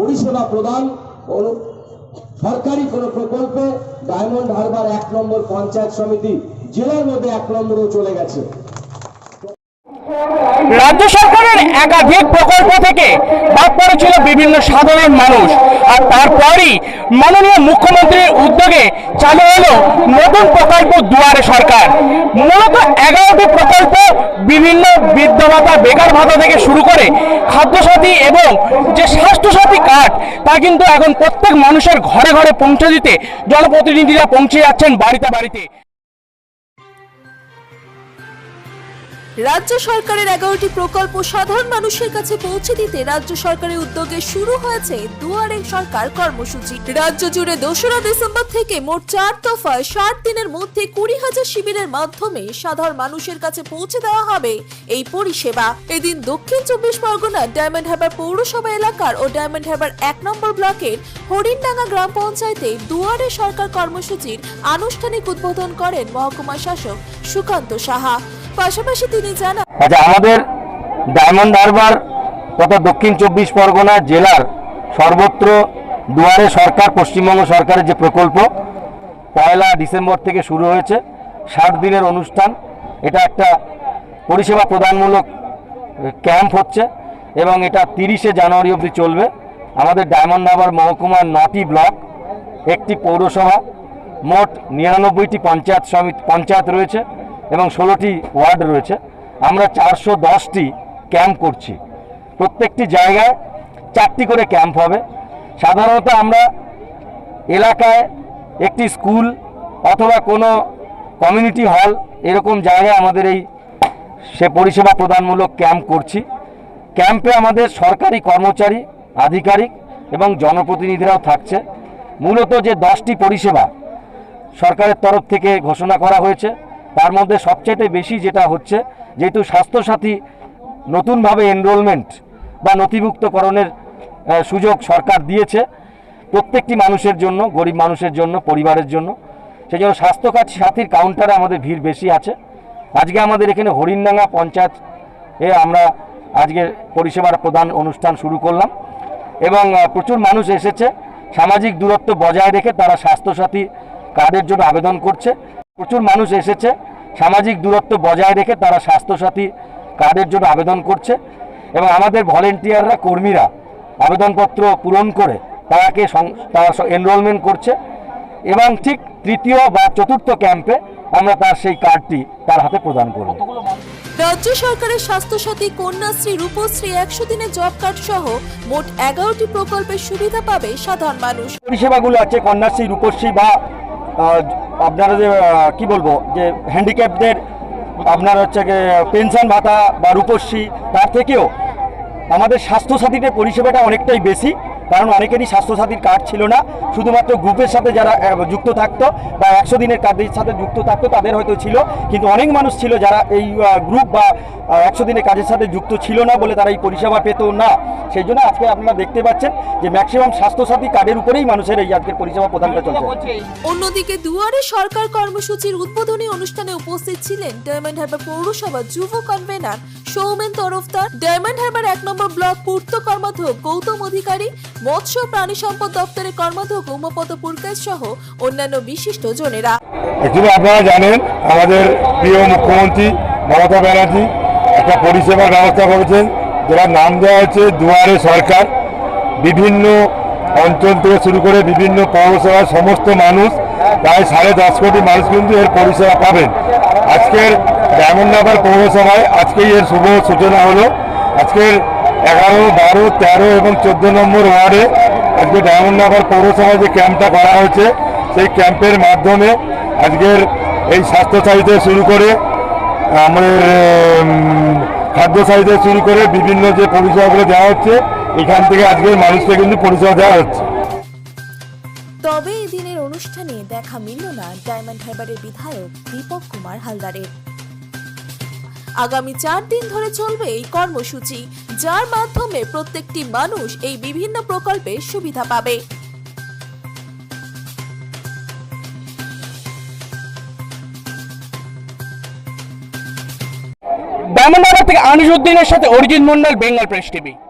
পরিষেবা প্রদান সরকারি কোনো প্রকল্পে ডায়মন্ড হারবার এক নম্বর পঞ্চায়েত সমিতি জেলার মধ্যে এক নম্বরও চলে গেছে। রাজ্য সরকারের একাধিক প্রকল্প থেকে বাদ পড়েছিল বিভিন্ন সাধারণ মানুষ। আর তারপরই মাননীয় মুখ্যমন্ত্রীর উদ্যোগে চালু হলো নতুন প্রকল্প দুয়ারে সরকার। মূলত এগারোটি ভাতা বেকার ভাতা থেকে শুরু করে খাদ্যসাথী এবং যে স্বাস্থ্যসাথী কার্ড, তা কিন্তু এখন প্রত্যেক মানুষের ঘরে ঘরে পৌঁছে দিতে জনপ্রতিনিধিরা পৌঁছে যাচ্ছেন বাড়িতে বাড়িতে। রাজ্য সরকারের এগারোটি প্রকল্প সাধারণ মানুষের কাছে পৌঁছে দিতে রাজ্য সরকারের উদ্যোগে শুরু হয়েছে দুয়ারে সরকার কর্মসূচি। রাজ্য জুড়ে দোসরা ডিসেম্বর থেকে মোট চার দফায় ষাট দিনের মধ্যে কুড়ি হাজার শিবিরের মাধ্যমে সাধারণ মানুষের কাছে পৌঁছে দেওয়া হবে এই পরিষেবা। এদিন দক্ষিণ চব্বিশ পরগনার ডায়মন্ড হারবার পৌরসভা এলাকার ও ডায়মন্ড হারবার এক নম্বর ব্লকের হরিণডাঙ্গা গ্রাম পঞ্চায়েতে দুয়ারে সরকার কর্মসূচির আনুষ্ঠানিক উদ্বোধন করেন মহকুমা শাসক সুকান্ত সাহা। পাশাপাশি তিনি জানান আচ্ছা আমাদের ডায়মন্ড হারবার তথা দক্ষিণ চব্বিশ পরগনা জেলার সর্বত্র দুয়ারে সরকার, পশ্চিমবঙ্গ সরকারের যে প্রকল্প, পয়লা ডিসেম্বর থেকে শুরু হয়েছে, ষাট দিনের অনুষ্ঠান। এটা একটা পরিষেবা প্রদানমূলক ক্যাম্প হচ্ছে এবং এটা তিরিশে জানুয়ারি অবধি চলবে। আমাদের ডায়মন্ড হারবার মহকুমার নটি ব্লক, একটি পৌরসভা, মোট নিরানব্বইটি পঞ্চায়েত সমিতি, পঞ্চায়েত রয়েছে। এবং ষোলোটি ওয়ার্ড রয়েছে। আমরা চারশো দশটি ক্যাম্প করছি। প্রত্যেকটি জায়গায় চারটি করে ক্যাম্প হবে। সাধারণত আমরা এলাকায় একটি স্কুল অথবা কোনো কমিউনিটি হল এরকম জায়গায় আমাদের এই সে পরিষেবা প্রদানমূলক ক্যাম্প করছি। ক্যাম্পে আমাদের সরকারি কর্মচারী, আধিকারিক এবং জনপ্রতিনিধিরাও থাকছে। মূলত যে দশটি পরিষেবা সরকারের তরফ থেকে ঘোষণা করা হয়েছে তার মধ্যে সবচেয়ে বেশি যেটা হচ্ছে, যেহেতু স্বাস্থ্যসাথী নতুনভাবে এনরোলমেন্ট বা নথিভুক্তকরণের সুযোগ সরকার দিয়েছে প্রত্যেকটি মানুষের জন্য, গরিব মানুষের জন্য, পরিবারের জন্য। সেই জন্য স্বাস্থ্য কার্ড সাথীর কাউন্টারে আমাদের ভিড় বেশি আছে। আজকে আমাদের এখানে হরিণডাঙ্গা পঞ্চায়েত এ আমরা আজকে পরিষেবার প্রদান অনুষ্ঠান শুরু করলাম এবং প্রচুর মানুষ এসেছে। সামাজিক দূরত্ব বজায় রেখে তারা স্বাস্থ্যসাথী কার্ডের জন্য আবেদন করছে। প্রচুর মানুষ এসেছে। সামাজিক দূরত্ব বজায় রেখে তারা স্বাস্থ্যসাথী কার্ডের জন্য আবেদন করছে এবং আমাদের ভলেন্টিয়াররা কর্মীরা আবেদনপত্র পূরণ করে তারাকে তারা এনরোলমেন্ট করছে এবং ঠিক তৃতীয় বা চতুর্থ ক্যাম্পে আমরা তার সেই কার্ডটি তার হাতে প্রদান করব। রাজ্য সরকারের স্বাস্থ্যসাথী কন্যাশ্রী রূপশ্রী একশো দিনের জব কার্ড সহ মোট এগারোটি প্রকল্পের সুবিধা পাবে সাধারণ মানুষ। পরিষেবাগুলো আছে কন্যাশ্রী রূপশ্রী বা আপনারা যে কি বলব, যে হ্যান্ডিক্যাপদের আপনার হচ্ছে পেনশন ভাতা বা রূপশ্রী, তার থেকেও আমাদের স্বাস্থ্যসাথীদের পরিষেবাটা অনেকটাই বেশি। কারণ অনেকেরই স্বাস্থ্যসাথীর কার্ড ছিল না। শুধুমাত্র গ্রুপের সাথে যারা যুক্ত থাকতো বা একশো দিনের কার্ডের সাথে যুক্ত থাকতো, তাদের হয়তো ছিল। কিন্তু অনেক মানুষ ছিল যারা এই গ্রুপ বা একশো দিনের কাজের সাথে যুক্ত ছিল না বলে তারা এই পরিষেবা পেত না। সেই জন্য আজকে আপনারা দেখতে পাচ্ছেন যে ম্যাক্সিমাম স্বাস্থ্যসাথী কার্ডের উপরেই মানুষের এই আজকের পরিষেবা প্রদান প্রদানটা চলছে। অন্যদিকে দুয়ারে সরকার কর্মসূচির উদ্বোধনী অনুষ্ঠানে উপস্থিত ছিলেন ডায়মন্ড হারবার পৌরসভা যুব কনভেনার সৌমেন তরফদার, ডায়মন্ড হারবার এক নম্বর ব্লক পূর্ত কর্মাধ্যক্ষ গৌতম অধিকারী, মৎস্য প্রাণী সম্পদ দপ্তরের কর্মাধ্যক্ষ উমাপদ পুরকাইত সহ অন্যান্য বিশিষ্ট জনেরা। আপনারা জানেন, আমাদের প্রিয় মুখ্যমন্ত্রী মমতা ব্যানার্জি একটা পরিষেবার ব্যবস্থা করেছেন যেটার নাম দেওয়া হচ্ছে দুয়ারে সরকার। বিভিন্ন অঞ্চল থেকে শুরু করে বিভিন্ন পৌরসভার সমস্ত মানুষ, প্রায় সাড়ে দশ কোটি মানুষ কিন্তু এর পরিষেবা পাবেন। আজকের ডায়মন্ডনগর পৌরসভায় আজকেই এর শুভ সূচনা হলো। আজকের এগারো, বারো, তেরো এবং চোদ্দ নম্বর ওয়ার্ডে আজকে ডায়মন্ডনগর পৌরসভায় যে ক্যাম্পটা করা হয়েছে, সেই ক্যাম্পের মাধ্যমে আজকের এই স্বাস্থ্যসাথী থেকে শুরু করে, আমাদের খাদ্য থেকে শুরু করে বিভিন্ন যে পরিষেবাগুলো দেওয়া হচ্ছে, এখান থেকে আজকের মানুষকে কিন্তু পরিষেবা দেওয়া হচ্ছে। তবে এদিনের অনুষ্ঠানে দেখা মিলল না ডায়মন্ড হারবারের বিধায়ক দীপক কুমার হালদারের। আগামী চার দিন ধরে চলবে এই কর্মসূচি, যার মাধ্যমে প্রত্যেকটি মানুষ এই বিভিন্ন প্রকল্পে সুবিধা পাবে। থেকে আনিসুদ্দিনের সাথে অরিজিৎ মন্ডল বেঙ্গল প্রেস টিভি